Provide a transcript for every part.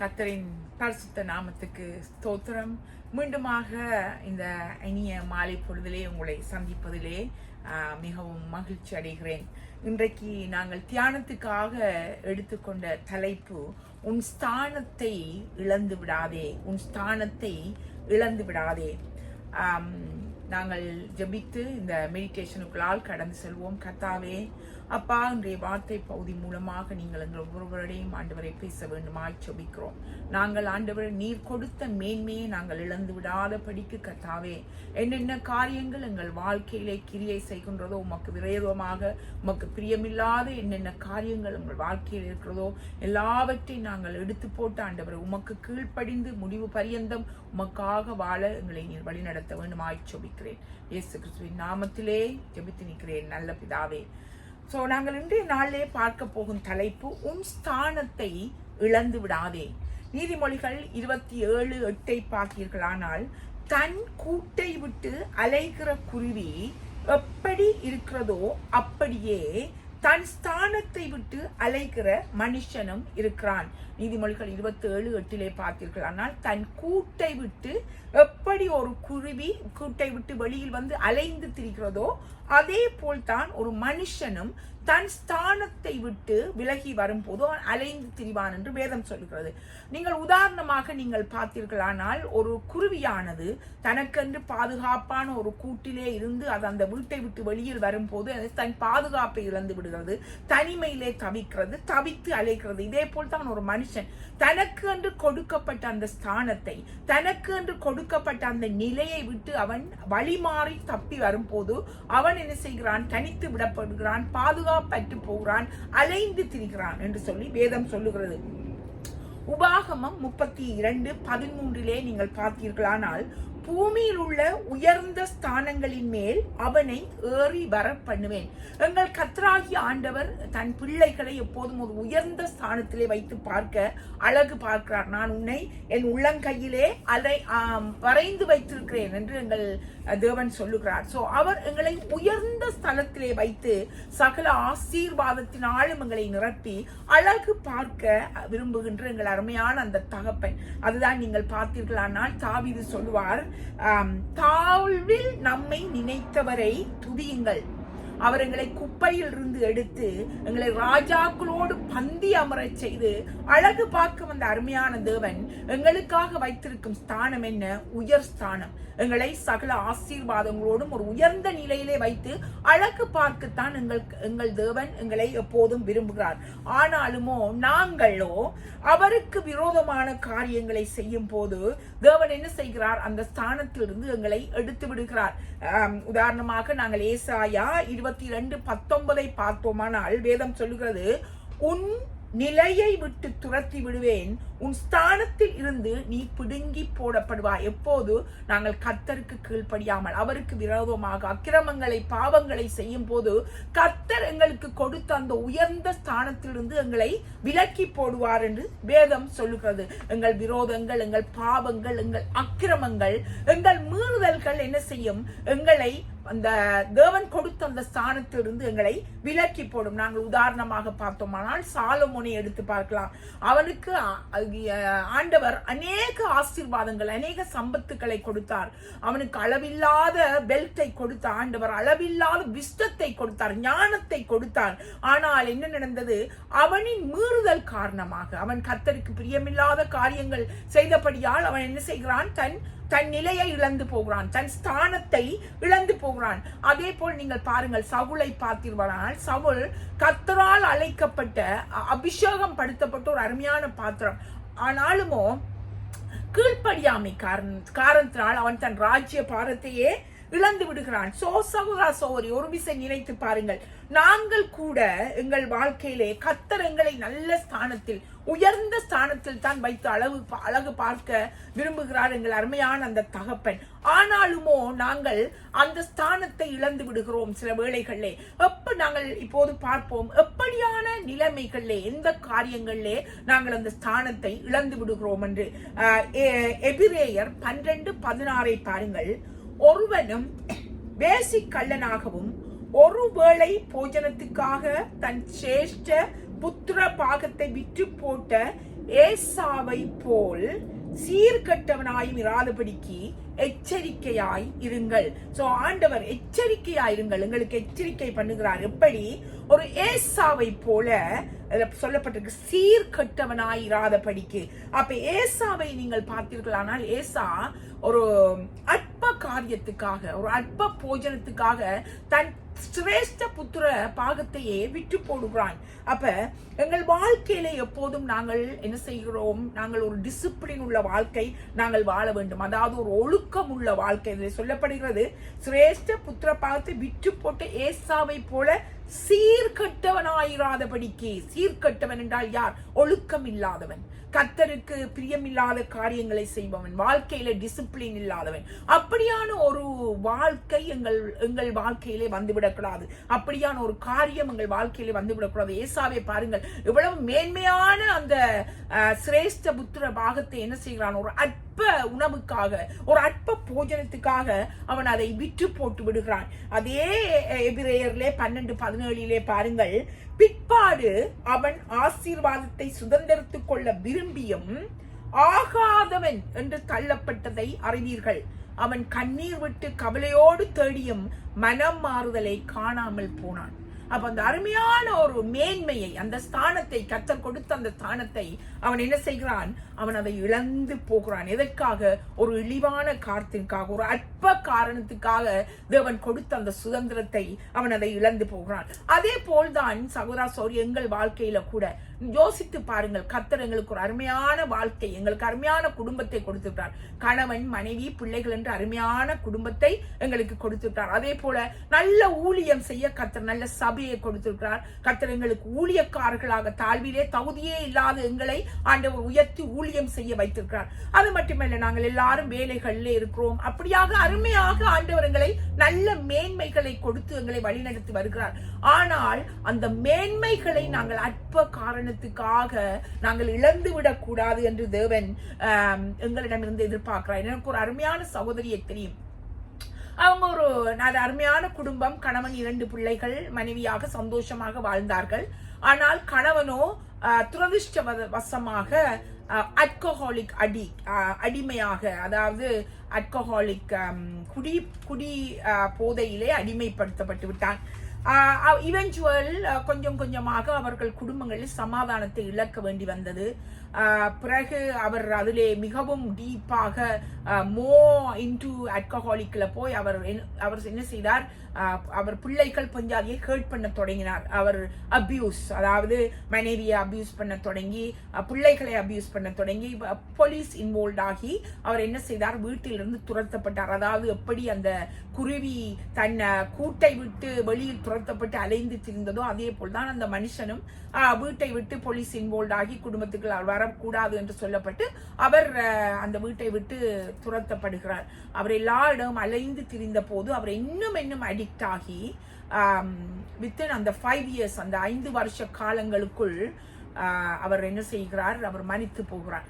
கத்தரின் பரிசுத்த நாமத்துக்கு ஸ்தோத்திரம். மீண்டுமாக இந்த இனிய மாலை பொழுதிலே உங்களை சந்திப்பதிலே ஆஹ், மிகவும் மகிழ்ச்சி அடைகிறேன். இன்றைக்கு நாங்கள் தியானத்துக்காக எடுத்துக்கொண்ட தலைப்பு உன் ஸ்தானத்தை இழந்து விடாதே உன் ஸ்தானத்தை இழந்து விடாதே. நாங்கள் ஜபித்து இந்த மெடிடேஷனுக்குள்ளால் கடந்து செல்வோம். கத்தாவே அப்பா இன்றைய வார்த்தை பகுதி மூலமாக நீங்கள் எங்கள் ஒவ்வொருவருடையும் ஆண்டவரை பேச வேண்டுமாய் சொபிக்கிறோம் நாங்கள் ஆண்டவர் நீர் கொடுத்த மேன்மையை நாங்கள் இழந்து விடாத படிக்கு கத்தாவே என்னென்ன காரியங்கள் எங்கள் வாழ்க்கையிலே கிரியை செய்கின்றதோ உமக்கு விரோதமாக உமக்கு பிரியமில்லாத என்னென்ன காரியங்கள் உங்கள் வாழ்க்கையில் இருக்கிறதோ எல்லாவற்றையும் நாங்கள் எடுத்து போட்டு ஆண்டவர் உமக்கு கீழ்ப்படிந்து முடிவு பரியந்தம் உமக்காக வாழ எங்களை நீர் வழிநடத்த வேண்டுமாய் சொபிக்கிறேன் இயேசு கிறிஸ்துவின் நாமத்திலே ஜெபித்து நிற்கிறேன். நல்ல பிதாவே ஸோ நாங்கள் இன்றைய நாளிலே பார்க்க போகும் தலைப்பு உன் ஸ்தானத்தை இழந்து விடாதே. நீதிமொழிகள் இருபத்தி ஏழு எட்டை பார்த்தீர்களானால் தன் கூட்டை விட்டு அலைகிற குருவி எப்படி இருக்கிறதோ அப்படியே தன் ஸ்தானத்தை விட்டு அலைகிற மனுஷனும் இருக்கிறான். நீதிமொழிகள் இருபத்தி ஏழு எட்டிலே பார்த்தீர்களானால் தன் கூட்டை விட்டு எப்படி ஒரு குருவி கூட்டை விட்டு வெளியில் வந்து அலைந்து திரிகிறதோ அதே போல் தான் ஒரு மனுஷனும் தன் ஸ்தானத்தை விட்டு விலகி வரும்போது அவன் அலைந்து திரிவான் என்று வேதம் சொல்கிறது. நீங்கள் உதாரணமாக நீங்கள் பார்த்தீர்களானால் ஒரு குருவியானது தனக்கென்று பாதுகாப்பான ஒரு கூட்டிலே இருந்து அது அந்த வீட்டை விட்டு வெளியில் வரும்போது அது தன் பாதுகாப்பை இழந்து விடுகிறது தனிமையிலே தவிக்கிறது தவித்து அலைகிறது. இதே போல் தான் ஒரு மனுஷன் தனக்கு என்று கொடுக்கப்பட்ட அந்த ஸ்தானத்தை தனக்கு என்று கொடுக்கப்பட்ட அந்த நிலையை விட்டு அவன் வழிமாறி தப்பி வரும்போது அவன் என்ன செய்கிறான்? தனித்து விடப்படுகிறான் பாதுகாப்பற்று போகிறான் அலைந்து திரிகிறான் என்று சொல்லி வேதம் சொல்லுகிறது. உபாகமம் முப்பத்தி இரண்டு பதிமூன்றிலே நீங்கள் பார்த்தீர்களானால் பூமியில் உள்ள உயர்ந்த ஸ்தானங்களின் மேல் அவனை ஏறி வர பண்ணுவேன். எங்கள் கத்ராகி ஆண்டவர் தன் பிள்ளைகளை எப்போதும் ஒரு உயர்ந்த ஸ்தானத்திலே வைத்து பார்க்க அழகு பார்க்கிறார். நான் உன்னை என் உள்ளங்கையிலே அதை வரைந்து வைத்திருக்கிறேன் என்று எங்கள் தேவன் சொல்லுகிறார். ஸோ அவர் எங்களை உயர்ந்த ஸ்தலத்திலே வைத்து சகல ஆசீர்வாதத்தினாலும் எங்களை நிரப்பி அழகு பார்க்க விரும்புகின்ற எங்கள் அருமையான அந்த தகப்பன். அதுதான் நீங்கள் பார்த்தீர்களானால் தாவிது சொல்லுவார் தாழ்வில் நம்மை நினைத்தவரை துதியுங்கள். அவர் எங்களை குப்பையில் இருந்து எடுத்து எங்களை ராஜாக்களோடு பந்தி அமரச் செய்து அழகு பார்க்க வந்த அருமையான தேவன் எங்களுக்காக வைத்திருக்கும் ஸ்தானம் என்ன? உயர் ஸ்தானம். எங்களை சகல ஆசீர்வாதங்களோடும் ஒரு உயர்ந்த நிலையிலே வைத்து அழகு பார்க்கத்தான் எங்கள் எங்கள் தேவன் எங்களை எப்போதும் விரும்புகிறார். ஆனாலுமோ நாங்களோ அவருக்கு விரோதமான காரியங்களை செய்யும் போது தேவன் என்ன செய்கிறார்? அந்த ஸ்தானத்திலிருந்து எங்களை எடுத்து விடுகிறார். உதாரணமாக நாங்கள் ஏசாயா இருபத்தி ரெண்டு பத்தொன்பதை பார்த்தோமானால் வேதம் சொல்லுகிறது உன் நிலையை விட்டு துரத்தி விடுவேன் உன் ஸ்தானத்தில் இருந்து நீ பிடுங்கி போடப்படுவாய். எப்போது? நாங்கள் கத்தருக்கு கீழ்ப்படியாமல் அவருக்கு விரோதமாக அக்கிரமங்களை பாவங்களை செய்யும் போது கத்தர் எங்களுக்கு கொடுத்த அந்த உயர்ந்த ஸ்தானத்திலிருந்து எங்களை விலக்கி போடுவார் என்று வேதம் சொல்லுகிறது. எங்கள் விரோதங்கள் எங்கள் பாவங்கள் எங்கள் அக்கிரமங்கள் எங்கள் மீறுதல்கள் என்ன செய்யும்? எங்களை அந்த தேவன் கொடுத்த அந்த ஸ்தானத்திலிருந்து எங்களை விலக்கி போடும். நாங்கள் உதாரணமாக பார்த்தோமானால் சாலமோனை எடுத்து பார்க்கலாம். அவனுக்கு ஆண்டவர் அநேக ஆசீர்வாதங்கள் அநேக சம்பத்துக்களை கொடுத்தார். அவனுக்கு அளவில்லாத பெல்ட்டை கொடுத்த ஆண்டவர் அளவில்லாத விஷ்டத்தை கொடுத்தார் ஞானத்தை கொடுத்தார். ஆனால் என்ன நடந்தது? அவனின் மீறுதல் காரணமாக அவன் கத்தருக்கு பிரியமில்லாத காரியங்கள் செய்தபடியால் அவன் என்ன செய்கிறான்? தன் தன் நிலையை இழந்து போகிறான் தன் ஸ்தானத்தை இழந்து போகிறான். அதே போல் நீங்கள் பாருங்கள் சவுளை பார்த்திருவானால் சவுல் கத்தரால் அழைக்கப்பட்ட அபிஷேகம் படுத்தப்பட்ட ஒரு அருமையான பாத்திரம். ஆனாலுமோ கீழ்ப்படியாமை காரணம் காரணத்தினால் அவன் தன் ராஜ்ய பாரத்தையே இழந்து விடுகிறான். சோ சகோதரா சோதரி ஒரு விசை நினைத்து பாருங்கள். நாங்கள் கூட எங்கள் வாழ்க்கையிலே கத்தர் எங்களை நல்ல ஸ்தானத்தில் உயர்ந்த ஸ்தானத்தில் தான் வைத்து அளவு அழகு பார்க்க விரும்புகிறார் எங்கள் அருமையான அந்த தகப்பன். ஆனாலுமோ நாங்கள் அந்த ஸ்தானத்தை இழந்து விடுகிறோம் சில வேளைகளிலே. எப்ப நாங்கள் இப்போது பார்ப்போம் எப்படியான நிலைமைகளிலே எந்த காரியங்களிலே நாங்கள் அந்த ஸ்தானத்தை இழந்து விடுகிறோம் என்று. எ- எபிரேயர் பன்னிரண்டு பதினாறை பாருங்கள். ஒருவனும் வேசிக் கள்ளனாகவும் ஒருவேளை போஜனத்துக்காக தன் சேஷ்ட புத்திர பாகத்தை விற்று போட்ட ஏசாவை போல் சீர்கட்டவனாயும் இராதபடிக்கு எச்சரிக்கையாய் இருங்கள். சோ ஆண்டவர் எச்சரிக்கையாய் இருங்கள். எங்களுக்கு எச்சரிக்கை பண்ணுகிறார். எப்படி? ஒரு ஏசாவை போல சொல்லப்பட்டிருக்கு சீர்கட்டவனாய் இராதபடிக்கு. அப்ப ஏசாவை நீங்கள் பார்த்தீர்களானால் ஏசா ஒரு அட் அற்ப காரியத்துக்காக ஒரு அற்ப போஜனத்துக்காக தன் சிரேஷ்ட புத்திர பாகத்தையே விட்டு போடுகிறான் அப்ப எங்கள் வாழ்க்கையில எப்போதும் நாங்கள் என்ன செய்கிறோம்? நாங்கள் ஒரு டிசிப்ளின் உள்ள வாழ்க்கை நாங்கள் வாழ வேண்டும். அதாவது ஒரு ஒழுக்கம் உள்ள வாழ்க்கை. இதில் சொல்லப்படுகிறது சிரேஷ்ட புத்திர பாகத்தை விட்டு போட்டு ஏசாவை போல சீர்கட்டவனாயிராதபடிக்கு. சீர்கட்டவன் என்றால் யார்? ஒழுக்கம் இல்லாதவன் கத்தருக்கு பிரியமில்லாத காரியங்களை செய்பவன். வாழ்க்கையில டிசிப்ளின் இல்லாதவன். அப்படியான ஒரு வாழ்க்கை எங்கள் எங்கள் வாழ்க்கையிலே வந்துவிடக்கூடாது. அப்படியான ஒரு காரியம் எங்கள் வாழ்க்கையிலே வந்துவிடக்கூடாது. ஏசாவை பாருங்கள். இவ்வளவு மேன்மையான அந்த சிரேஷ்ட புத்திர பாகத்தை என்ன செய்கிறான்? ஒரு அற்ப உணவுக்காக ஒரு அற்ப போஜனத்துக்காக அவன் அதை விற்று போட்டு விடுகிறான். அதே எபிரேயர்லே பன்னெண்டு பதினேழிலே பாருங்கள் பிற்பாடு அவன் ஆசீர்வாதத்தை சுதந்திரத்துக் கொள்ள விரும்பியும் ஆகாதவன் என்று தள்ளப்பட்டதை அறிவீர்கள். அவன் கண்ணீர் விட்டு கவலையோடு தேடியும் மனம் மாறுதலை காணாமல் போனான். அப்ப அந்த அருமையான ஒரு மேன்மையை அந்த ஸ்தானத்தை கத்தர் கொடுத்த அந்த ஸ்தானத்தை அவன் என்ன செய்கிறான்? அவன் அதை இழந்து போகிறான். எதற்காக? ஒரு இழிவான காரத்திற்காக ஒரு அற்ப காரணத்துக்காக தேவன் கொடுத்த அந்த சுதந்திரத்தை அவன் அதை இழந்து போகிறான். அதே போல்தான் சகோதரா சௌரி எங்கள் வாழ்க்கையில கூட யோசித்து பாருங்கள். கத்தர் எங்களுக்கு ஒரு அருமையான வாழ்க்கை எங்களுக்கு அருமையான குடும்பத்தை கொடுத்துட்டார் கணவன் மனைவி பிள்ளைகள் என்று அருமையான குடும்பத்தை எங்களுக்கு கொடுத்துட்டார் அதே போல நல்ல ஊழியம் செய்ய கத்தர் நல்ல சபையை கொடுத்துருக்கிறார் கத்தர் எங்களுக்கு ஊழியக்காரர்களாக தாழ்விலே தகுதியே இல்லாத எங்களை ஆண்டவர் உயர்த்தி ஊழியம் செய்ய வைத்திருக்கிறார். அது மட்டுமல்ல நாங்கள் எல்லாரும் வேலைகளில் இருக்கிறோம். அப்படியாக அருமையாக ஆண்டவர் எங்களை நல்ல மேன்மைகளை கொடுத்து எங்களை வழிநடத்தி வருகிறார். ஆனால் அந்த மேன்மைகளை நாங்கள் அற்ப காரணத்துக்காக நாங்கள் இழந்து விடக்கூடாது என்று தேவன் எங்களிடமிருந்து எதிர்பார்க்கிறார். எனக்கு ஒரு அருமையான சகோதரியை தெரியும். அவங்க ஒரு நல்ல அருமையான குடும்பம் கணவன் இரண்டு பிள்ளைகள் மனைவியாக சந்தோஷமாக வாழ்ந்தார்கள். ஆனால் கணவனோ துரதிருஷ்ட வசமாக அல்கஹாலிக் அடி அடிமையாக அதாவது அல்கஹாலிக் குடி குடி ஆஹ், போதையிலே அடிமைப்படுத்தப்பட்டு விட்டான். இவென்ச்சுவல் கொஞ்சம் கொஞ்சமாக அவர்கள் குடும்பங்களில் சமாதானத்தை இழக்க வேண்டி வந்தது. ஆஹ் பிறகு அவர் அதிலே மிகவும் டீப்பாக மோ இன்டு அல்கஹாலிக்ல போய் அவர் அவர் என்ன செய்தார்? அவர் பிள்ளைகள் பஞ்சாதியை ஹேர்ட் பண்ண தொடங்கினார். அவர் அப்யூஸ் அதாவது மனைவியை அப்யூஸ் பண்ண தொடங்கி பிள்ளைகளை அப்யூஸ் பண்ண தொடங்கி போலீஸ் இன்வால்வ் ஆகி அவர் என்ன செய்தார்? வீட்டிலிருந்து துரத்தப்பட்டார். அதாவது எப்படி அந்த குருவி தன்னை கூட்டை விட்டு வெளியில் துரத்தப்பட்டு அலைந்து திரிந்ததோ அதே போல் தான் அந்த மனுஷனும் வீட்டை விட்டு போலீஸ் இன்வால்வ் ஆகி குடும்பத்துக்கு வரக்கூடாது என்று சொல்லப்பட்டு அவர் அந்த வீட்டை விட்டு துரத்தப்படுகிறார். அவர் எல்லா இடமும் அலைந்து திரிந்த போது அவர் இன்னும் இன்னும் அடிக்ட் ஆகி வித்தின் அந்த ஃபைவ் இயர்ஸ் அந்த ஐந்து வருஷ காலங்களுக்குள் அவர் என்ன செய்கிறார்? அவர் மன்னித்து போகிறார்.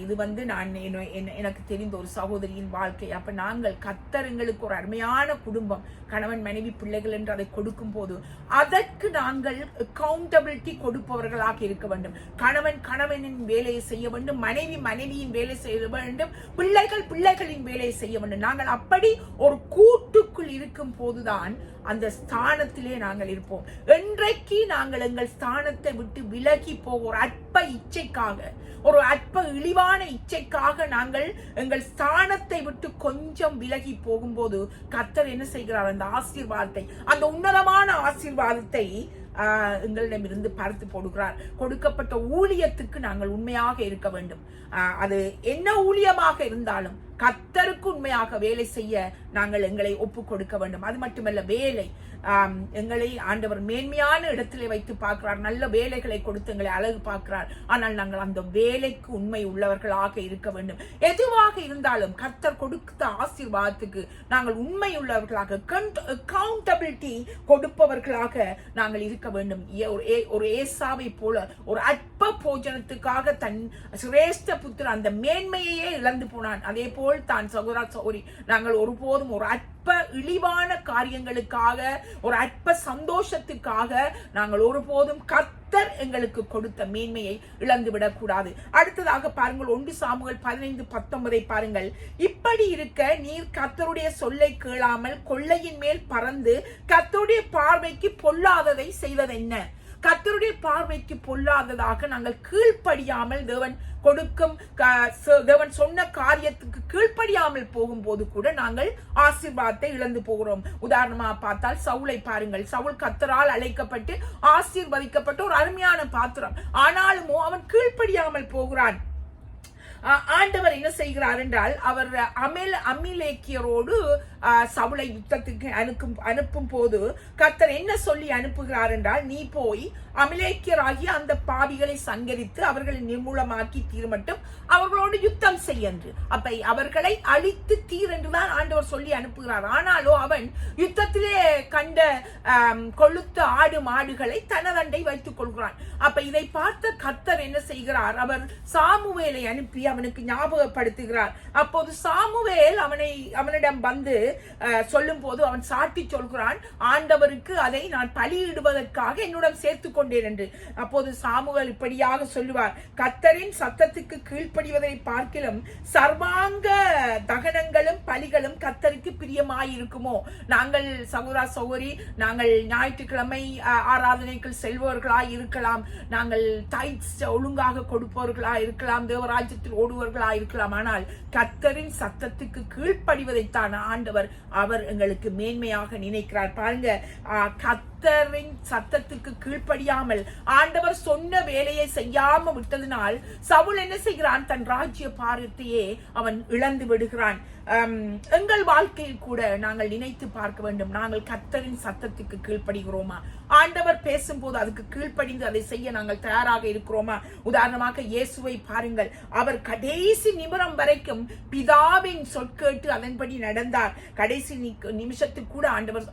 இது வந்து நான் என்ன- எனக்கு தெரிந்த ஒரு சகோதரியின் வாழ்க்கை. அப்ப நாங்கள் கத்தர் எங்களுக்கு ஒரு அருமையான குடும்பம் கணவன் மனைவி பிள்ளைகள் என்று அதை கொடுக்கும் போது அதற்கு நாங்கள் அக்கௌண்டபிலிட்டி கொடுப்பவர்களாக இருக்க வேண்டும். கணவன் கணவனின் வேலையை செய்ய வேண்டும் மனைவி மனைவியின் வேலை செய்ய வேண்டும் பிள்ளைகள் பிள்ளைகளின் வேலையை செய்ய வேண்டும். நாங்கள் அப்படி ஒரு கூட்டுக்குள் இருக்கும் போதுதான் அந்த ஸ்தானத்திலே நாங்கள் இருப்போம். என்றைக்கு நாங்கள் எங்கள் ஸ்தானத்தை விட்டு விலகி போக ஒரு அற்ப இச்சைக்காக ஒரு அற்ப இழிவான இச்சைக்காக நாங்கள் எங்கள் ஸ்தானத்தை விட்டு கொஞ்சம் விலகி போகும்போது கத்தர் என்ன செய்கிறார்? அந்த ஆசீர்வாதத்தை அந்த உன்னதமான ஆசீர்வாதத்தை ஆஹ், எங்களிடமிருந்து பார்த்து போடுகிறார். கொடுக்கப்பட்ட ஊழியத்துக்கு நாங்கள் உண்மையாக இருக்க வேண்டும். ஆஹ், அது என்ன ஊழியமாக இருந்தாலும் கத்தருக்கு உண்மையாக வேலை செய்ய நாங்கள் எங்களை ஒப்பு கொடுக்க வேண்டும். அது மட்டுமல்ல வேலை. எங்களை ஆண்டவர் மேன்மையான இடத்திலே வைத்து பார்க்கிறார். நல்ல வேலைகளை கொடுத்து எங்களை அழகு பார்க்கிறார். ஆனால் நாங்கள் அந்த வேலைக்கு உண்மை உள்ளவர்களாக இருக்க வேண்டும். எதுவாக இருந்தாலும் கர்த்தர் கொடுத்த ஆசீர்வாதத்துக்கு நாங்கள் உண்மை உள்ளவர்களாக அக்கௌண்டபிலிட்டி கொடுப்பவர்களாக நாங்கள் இருக்க வேண்டும். ஏ- ஒரு ஏ- ஒரு ஏசாவை போல ஒரு அற்ப போஜனத்துக்காக தன் சிரேஷ்ட புத்திர அந்த மேன்மையையே இழந்து போனான். அதே போல் தான் சகோதரா சௌரி நாங்கள் போதும் ஒரு அற்ப இழிவான காரியங்களுக்காக ஒரு அற்ப சந்தோஷத்துக்காக நாங்கள் ஒருபோதும் கர்த்தர் கத்தர் எங்களுக்கு கொடுத்த மேன்மையை இழந்து விடக்கூடாது அடுத்ததாக பாருங்கள் ஒன்று சாமுகள் பதினைந்து பத்தொன்பதை பாருங்கள். இப்படி இருக்க நீர் கத்தருடைய சொல்லை கேளாமல் கொள்ளையின் மேல் பறந்து கத்தருடைய பார்வைக்கு பொல்லாததை செய்வதென்ன கத்தருடைய பார்வைக்கு பொல்லாததாக நாங்கள் கீழ்ப்படியாமல் தேவன் கொடுக்கும் க- தேவன் சொன்ன காரியத்துக்கு கீழ்ப்படியாமல் போகும்போது கூட நாங்கள் ஆசீர்வாதத்தை இழந்து போகிறோம். உதாரணமா பார்த்தால் சவுளை பாருங்கள். சவுல் கத்தரால் அழைக்கப்பட்டு ஆசீர்வதிக்கப்பட்ட ஒரு அருமையான பாத்திரம். ஆனாலும் அவன் கீழ்ப்படியாமல் போகிறான். ஆண்டவர் என்ன செய்கிறார் என்றால் அவர் அமில் அமிலேக்கியரோடு சவுளை யுத்தத்துக்கு அனுப்பும் அனுப்பும் போது கர்த்தர் என்ன சொல்லி அனுப்புகிறார் என்றால் நீ போய் அமிலேக்கியராகிய அந்த பாவிகளை சங்கரித்து அவர்களை நிர்மூலமாக்கி தீர்மட்டும் அவர்களோடு யுத்தம் செய் என்று. அப்ப அவர்களை அழித்து தீர் என்றுதான் ஆண்டவர் சொல்லி அனுப்புகிறார். ஆனாலோ அவன் யுத்தத்திலே கண்ட கொளுத்த கொழுத்த ஆடு மாடுகளை தனதண்டை வைத்துக் கொள்கிறான். அப்ப இதை பார்த்த கத்தர் என்ன செய்கிறார்? அவர் சாமுவேலை அனுப்பி அவனுக்கு ஞாபகப்படுத்துகிறார். அப்போது சாமுவேல் அவனை அவனிடம் வந்து சொல்லும் போது அவன் சாட்டி சொல்கிறான் ஆண்டவருக்கு அதை நான் பலியிடுவதற்காக என்னுடன் சேர்த்து கொண்டேன் என்று. அப்போது சாமுவேல் இப்படியாக சொல்லுவார் கத்தரின் சத்தத்துக்கு கீழ்ப்படிவதை பார்க்கிலும் சர்வாங்க தகனங்களும் பலிகளும் கத்தருக்கு பிரியமாயிருக்குமோ? நாங்கள் சகோதரா சகோதரி நாங்கள் ஞாயிற்றுக்கிழமை அஹ், ஆராதனைகள் செல்பவர்களாய் இருக்கலாம். நாங்கள் டைட்ஸ் ஒழுங்காக கொடுப்பவர்களா இருக்கலாம். தேவராஜ்யத்தில் ஓடுவர்களா இருக்கலாம். ஆனால் கத்தரின் சத்தத்துக்கு கீழ்ப்படிவதைத்தான் ஆண்டவர் அவர் எங்களுக்கு மேன்மையாக நினைக்கிறார். பாருங்க ஆஹ், கர்த்தரின் சத்தத்துக்கு கீழ்ப்படியாமல் ஆண்டவர் சொன்ன வேலையை செய்யாம விட்டதினால் சவுல் என்ன செய்கிறான்? தன் ராஜ்ய பாரத்தையே அவன் இழந்து விடுகிறான். எங்கள் வாழ்க்கையில் கூட நாங்கள் நினைத்து பார்க்க வேண்டும். நாங்கள் கர்த்தரின் சத்தத்துக்கு கீழ்ப்படுகிறோமா? ஆண்டவர் பேசும்போது அதுக்கு கீழ்ப்படிந்து அதை செய்ய நாங்கள் தயாராக இருக்கிறோமா? உதாரணமாக இயேசுவை பாருங்கள். அவர் கடைசி நிமிடம் வரைக்கும் பிதாவின் சொற்கேட்டு அதன்படி நடந்தார். கடைசி நிமிஷத்துக்கு கூட ஆண்டவர்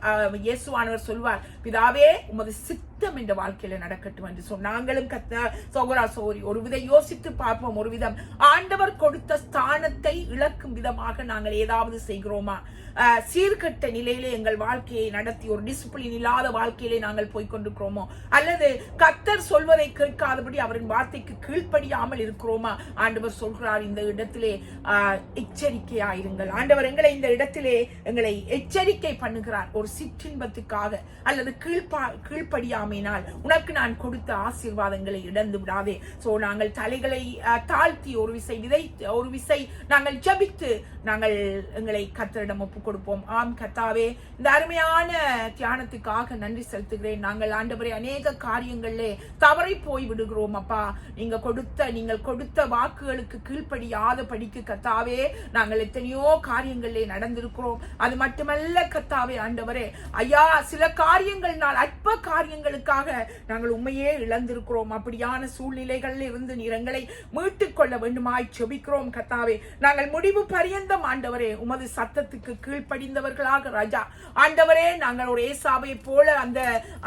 இயேசுவானவர் சொல்வார் பிதாவே உமது சித்தம் இந்த வாழ்க்கையில நடக்கட்டும் என்று சொன்ன நாங்களும் கத்த சோகரா சோரி ஒரு விதம் யோசித்து பார்ப்போம் ஒரு விதம் ஆண்டவர் கொடுத்த ஸ்தானத்தை இழக்கும் விதமாக நாங்கள் ஏதாவது செய்கிறோமா? சீர்கெட்ட நிலையிலே எங்கள் வாழ்க்கையை நடத்தி ஒரு டிசிப்ளின் இல்லாத வாழ்க்கையிலே நாங்கள் போய்கொண்டிருக்கிறோமோ அல்லது கத்தர் சொல்வதை கேட்காதபடி அவரின் வார்த்தைக்கு கீழ்ப்படியாமல் இருக்கிறோமா? ஆண்டவர் சொல்கிறார் இந்த இடத்திலே எச்சரிக்கையாயிருங்கள். ஆண்டவர் எங்களை இந்த இடத்திலே எங்களை எச்சரிக்கை பண்ணுகிறார். ஒரு சிற்றின்பத்துக்காக அல்லது கீழ்ப்பா கீழ்ப்படியாமையினால் உனக்கு நான் கொடுத்த ஆசீர்வாதங்களை இழந்து விடாதே. ஸோ நாங்கள் தலைகளை தாழ்த்தி ஒரு விசை விதை ஒரு விசை நாங்கள் ஜபித்து நாங்கள் எங்களை கத்தரிடம் ஒப்பு கொடுப்போம். ஆம் கத்தாவே இந்த அருமையான தியானத்துக்காக நன்றி செலுத்துகிறேன். நாங்கள் ஆண்டவரை அநேக காரியங்களிலே தவறி போய் விடுகிறோம் அப்பா. நீங்க கொடுத்த நீங்கள் கொடுத்த வாக்குகளுக்கு கீழ்ப்படியாத படிக்கு கத்தாவே நாங்கள் எத்தனையோ காரியங்களிலே நடந்திருக்கிறோம். அது மட்டுமல்ல கத்தாவே ஆண்டவரே ஐயா சில காரியங்கள்னால் அற்ப காரியங்களுக்காக நாங்கள் உண்மையே இழந்திருக்கிறோம். அப்படியான சூழ்நிலைகளில் இருந்து நிறங்களை மீட்டுக் கொள்ள வேண்டுமாய் செபிக்கிறோம் கத்தாவே நாங்கள் முடிவு பரியந்தம் ஆண்டவரே உமது சத்தத்துக்கு கீழ் கீழ்ப்படிந்தவர்களாக ராஜா. ஆண்டவரே நாங்கள் ஒரு ஏசாவை போல அந்த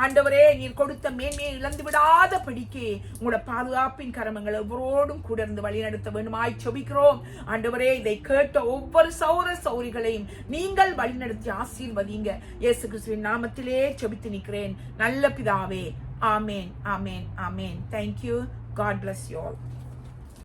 ஆண்டவரே நீர் கொடுத்த மேன்மையை இழந்து விடாத படிக்கு உங்களோட பாதுகாப்பின் கரமங்கள் ஒவ்வொருவரோடும் கூட இருந்து வழிநடத்த வேண்டுமாய் சொபிக்கிறோம். ஆண்டவரே இதை கேட்ட ஒவ்வொரு சௌர சௌரிகளையும் நீங்கள் வழிநடத்தி ஆசீர்வதிங்க இயேசு கிறிஸ்துவின் நாமத்திலே சொபித்து நிற்கிறேன். நல்ல பிதாவே ஆமேன் ஆமேன் ஆமேன். Thank you God bless you all